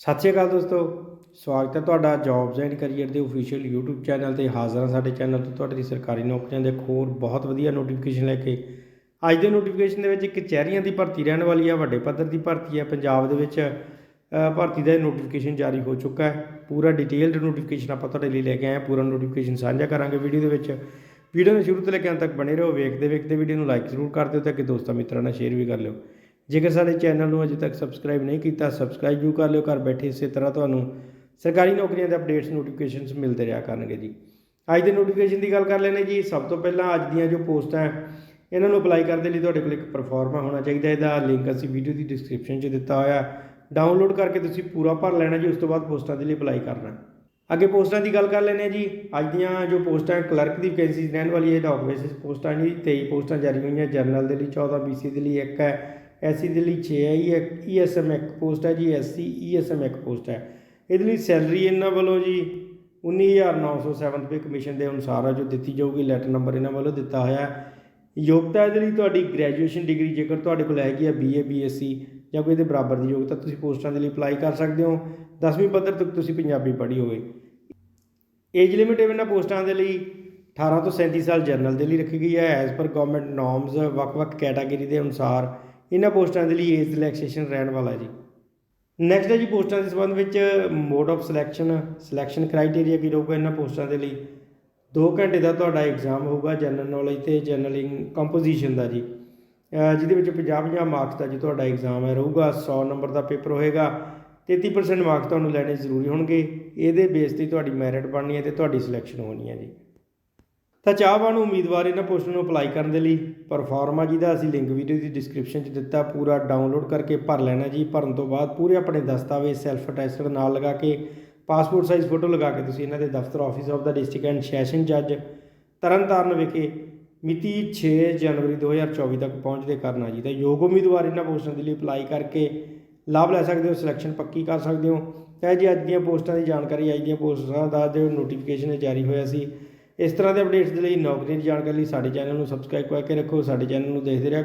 ਸਤਿ ਸ਼੍ਰੀ ਅਕਾਲ ਦੋਸਤੋ, ਸਵਾਗਤ ਹੈ ਤੁਹਾਡਾ ਜੌਬਸ ਐਂਡ ਕੈਰੀਅਰ ਦੇ ਅਫੀਸ਼ੀਅਲ YouTube ਚੈਨਲ ਤੇ ਹਾਜ਼ਰ ਹਾਂ ਸਾਡੇ ਚੈਨਲ ਤੋਂ ਤੁਹਾਡੇ ਲਈ ਸਰਕਾਰੀ ਨੌਕਰੀਆਂ ਦੇ ਹੋਰ ਬਹੁਤ ਵਧੀਆ ਨੋਟੀਫਿਕੇਸ਼ਨ ਲੈ ਕੇ। ਅੱਜ ਦੇ ਨੋਟੀਫਿਕੇਸ਼ਨ ਦੇ ਵਿੱਚ ਕਚਹਿਰੀਆਂ ਦੀ ਭਰਤੀ ਰਹਿਣ ਵਾਲੀ ਹੈ ਵੱਡੇ ਪੱਧਰ ਦੀ ਭਰਤੀ ਹੈ ਪੰਜਾਬ ਦੇ ਵਿੱਚ ਭਰਤੀ ਦਾ ਨੋਟੀਫਿਕੇਸ਼ਨ ਜਾਰੀ ਹੋ ਚੁੱਕਾ ਹੈ। ਪੂਰਾ ਡਿਟੇਲਡ ਨੋਟੀਫਿਕੇਸ਼ਨ ਆਪਾਂ ਤੁਹਾਡੇ ਲਈ ਲੈ ਕੇ ਆਏ ਹਾਂ। ਪੂਰਾ ਨੋਟੀਫਿਕੇਸ਼ਨ ਸਾਂਝਾ ਕਰਾਂਗੇ ਵੀਡੀਓ ਦੇ ਵਿੱਚ। ਵੀਡੀਓ ਨੂੰ ਸ਼ੁਰੂ ਤੋਂ ਲੈ ਕੇ ਅੰਤ ਤੱਕ ਬਣੇ ਰਹੋ। ਵੇਖਦੇ ਵੇਖਦੇ ਵੀਡੀਓ ਨੂੰ ਲਾਈਕ ਜ਼ਰੂਰ ਕਰ ਦਿਓ ਤੇ ਅੱਗੇ ਦੋਸਤਾਂ ਮਿੱਤਰਾਂ ਨਾਲ ਸ਼ੇਅਰ ਵੀ ਕਰ ਲਿਓ। ਜੇਕਰ ਸਾਡੇ ਚੈਨਲ ਨੂੰ ਅਜੇ ਤੱਕ ਸਬਸਕ੍ਰਾਈਬ ਨਹੀਂ ਕੀਤਾ ਸਬਸਕ੍ਰਾਈਬ ਜ਼ਰੂਰ ਕਰ ਲਿਓ। ਘਰ ਬੈਠੇ ਇਸੇ ਤਰ੍ਹਾਂ ਤੁਹਾਨੂੰ ਸਰਕਾਰੀ ਨੌਕਰੀਆਂ ਦੇ ਅਪਡੇਟਸ ਨੋਟੀਫਿਕੇਸ਼ਨਸ ਮਿਲਦੇ ਰਿਹਾ ਕਰਨਗੇ ਜੀ। ਅੱਜ ਦੇ ਨੋਟੀਫਿਕੇਸ਼ਨ ਦੀ ਗੱਲ ਕਰ ਲੈਣੇ ਜੀ। ਸਭ ਤੋਂ ਪਹਿਲਾਂ ਅੱਜ ਦੀਆਂ ਜੋ ਪੋਸਟਾਂ ਇਹਨਾਂ ਨੂੰ ਅਪਲਾਈ ਕਰਨ ਦੇ ਲਈ ਤੁਹਾਡੇ ਕੋਲ ਇੱਕ ਪਰਫਾਰਮਾ ਹੋਣਾ ਚਾਹੀਦਾ ਇਹਦਾ ਲਿੰਕ ਅਸੀਂ ਵੀਡੀਓ ਦੀ ਡਿਸਕ੍ਰਿਪਸ਼ਨ 'ਚ ਦਿੱਤਾ ਹੋਇਆ ਡਾਊਨਲੋਡ ਕਰਕੇ ਤੁਸੀਂ ਪੂਰਾ ਭਰ ਲੈਣਾ ਜੀ। ਉਸ ਤੋਂ ਬਾਅਦ ਪੋਸਟਾਂ ਦੇ ਲਈ ਅਪਲਾਈ ਕਰਨਾ। ਅੱਗੇ ਪੋਸਟਾਂ ਦੀ ਗੱਲ ਕਰ ਲੈਂਦੇ ਹਾਂ ਜੀ। ਅੱਜ ਦੀਆਂ ਜੋ ਪੋਸਟਾਂ ਕਲਰਕ ਦੀ ਵੈਕੈਂਸੀ ਰਹਿਣ ਵਾਲੀ ਹੈ। ਡੌਕ ਬੇਸਿਸ ਪੋਸਟਾਂ ਜੀ। 23 ਪੋਸਟਾਂ ਜਾਰੀ ਹੋਈਆਂ। ਜਰਨਲ ਦੇ ਲਈ 14 ਬੀਸੀ ਦੇ ਲਈ ਇੱਕ ਹੈ। ਐਸਸੀ ਦੇ ਲਈ 6 ਹੈ, ਇਹ ਈਐਸਐਮ ਇੱਕ ਪੋਸਟ ਹੈ ਜੀ, ਐਸਸੀ ਈਐਸਐਮ ਇੱਕ ਪੋਸਟ ਹੈ। ਇਹਦੇ ਲਈ ਸੈਲਰੀ ਇਹਨਾਂ ਵੱਲੋਂ ਜੀ 19907 ਰੁਪਏ ਕਮਿਸ਼ਨ ਦੇ ਅਨੁਸਾਰ ਆ ਜੋ ਦਿੱਤੀ ਜਾਊਗੀ, ਲੈਟਰ ਨੰਬਰ ਇਹਨਾਂ ਵੱਲੋਂ ਦਿੱਤਾ ਹੋਇਆ ਹੈ। ਯੋਗਤਾ ਇਹਦੇ ਲਈ ਤੁਹਾਡੀ ਗ੍ਰੈਜੂਏਸ਼ਨ ਡਿਗਰੀ ਜੇਕਰ ਤੁਹਾਡੇ ਕੋਲ ਹੈਗੀ ਹੈ ਬੀਏ ਬੀਐਸਸੀ ਜਾਂ ਕੋਈ ਇਹਦੇ ਬਰਾਬਰ ਦੀ ਯੋਗਤਾ, ਤੁਸੀਂ ਪੋਸਟਾਂ ਦੇ ਲਈ ਅਪਲਾਈ ਕਰ ਸਕਦੇ ਹੋ। 10ਵੀਂ ਪੱਧਰ ਤੱਕ ਤੁਸੀਂ ਪੰਜਾਬੀ ਪੜ੍ਹੀ ਹੋਵੇ। ਏਜ ਲਿਮਿਟ ਇਹਨਾਂ ਪੋਸਟਾਂ ਦੇ ਲਈ 18 ਤੋਂ 37 ਸਾਲ ਜਨਰਲ ਦੇ ਲਈ ਰੱਖੀ ਗਈ ਹੈ। ਐਜ਼ ਪਰ ਗਵਰਨਮੈਂਟ ਨੋਰਮਸ ਵੱਖ-ਵੱਖ ਕੈਟਾਗਰੀ ਦੇ ਅਨੁਸਾਰ ਇਹਨਾਂ ਪੋਸਟਾਂ ਦੇ ਲਈ ਏਜ ਰਿਲੈਕਸੇਸ਼ਨ ਰਹਿਣ ਵਾਲਾ ਜੀ। ਨੈਕਸਟ ਹੈ ਜੀ ਪੋਸਟਾਂ ਦੇ ਸੰਬੰਧ ਵਿੱਚ mode of selection selection criteria ਕੀ ਰਹੂਗਾ ਇਹਨਾਂ ਪੋਸਟਾਂ ਦੇ ਲਈ। 2 ਘੰਟੇ ਦਾ ਤੁਹਾਡਾ ਐਗਜ਼ਾਮ ਹੋਊਗਾ ਜਨਰਲ ਨੌਲੇਜ ਤੇ ਜਨਰਲ ਕੰਪੋਜੀਸ਼ਨ ਦਾ ਜੀ। ਜਿਹਦੇ ਵਿੱਚ 50-50 ਮਾਰਕਸ ਦਾ ਜੀ ਤੁਹਾਡਾ ਐਗਜ਼ਾਮ ਹੈ, ਰਹੂਗਾ 100 ਨੰਬਰ ਦਾ ਪੇਪਰ ਹੋਏਗਾ 33% ਮਾਰਕਸ ਤੁਹਾਨੂੰ ਲੈਣੇ ਜ਼ਰੂਰੀ ਹੋਣਗੇ। ਇਹਦੇ ਬੇਸ ਤੇ ਤੁਹਾਡੀ ਮੈਰਿਟ ਬਣਨੀ ਹੈ ਤੇ ਤੁਹਾਡੀ ਸਿਲੈਕਸ਼ਨ ਹੋਣੀ ਹੈ ਜੀ। ਤਾਂ ਚਾਹਵਾਨ ਉਮੀਦਵਾਰ ਇਹਨਾਂ ਪੋਸਟਾਂ ਨੂੰ ਅਪਲਾਈ ਕਰਨ ਦੇ ਲਈ ਪਰਫਾਰਮਾ ਜੀ ਦਾ ਅਸੀਂ ਲਿੰਕ ਵੀਡੀਓ ਦੀ ਡਿਸਕ੍ਰਿਪਸ਼ਨ 'ਚ ਦਿੱਤਾ, ਪੂਰਾ ਡਾਊਨਲੋਡ ਕਰਕੇ ਭਰ ਲੈਣਾ ਜੀ। ਭਰਨ ਤੋਂ ਬਾਅਦ ਪੂਰੇ ਆਪਣੇ ਦਸਤਾਵੇਜ਼ ਸੈਲਫ ਅਟੈਸਟਡ ਨਾਲ ਲਗਾ ਕੇ ਪਾਸਪੋਰਟ ਸਾਈਜ਼ ਫੋਟੋ ਲਗਾ ਕੇ ਤੁਸੀਂ ਇਹਨਾਂ ਦੇ ਦਫ਼ਤਰ ਆਫਿਸ ਆਫ ਦਾ ਡਿਸਟ੍ਰਿਕਟ ਐਂਡ ਸੈਸ਼ਨ ਜੱਜ ਤਰਨਤਾਰਨ ਵਿਖੇ ਮਿਤੀ 6 ਜਨਵਰੀ 2024 ਤੱਕ ਪਹੁੰਚਦੇ ਕਰਨਾ ਜੀ। ਤਾਂ ਯੋਗ ਉਮੀਦਵਾਰ ਇਹਨਾਂ ਪੋਸਟਾਂ ਦੇ ਲਈ ਅਪਲਾਈ ਕਰਕੇ ਲਾਭ ਲੈ ਸਕਦੇ ਹੋ ਸਿਲੈਕਸ਼ਨ ਪੱਕੀ ਕਰ ਸਕਦੇ ਹੋ। ਤਾਂ ਇਹ ਜੀ ਅੱਜ ਦੀਆਂ ਪੋਸਟਾਂ ਦੀ ਜਾਣਕਾਰੀ, ਅੱਜ ਦੀਆਂ ਪੋਸਟਾਂ ਦਾ ਜੋ ਨੋਟੀਫਿਕੇਸ਼ਨ ਜਾਰੀ ਹੋਇਆ ਸੀ। ਇਸ ਤਰ੍ਹਾਂ ਦੇ ਅਪਡੇਟਸ ਦੇ ਲਈ ਨੌਕਰੀ ਦੀ ਜਾਣਕਾਰੀ ਲਈ ਸਾਡੇ ਚੈਨਲ ਨੂੰ ਸਬਸਕ੍ਰਾਈਬ ਕਰਕੇ ਰੱਖੋ, ਸਾਡੇ ਚੈਨਲ ਨੂੰ ਦੇਖਦੇ ਰਿਹਾ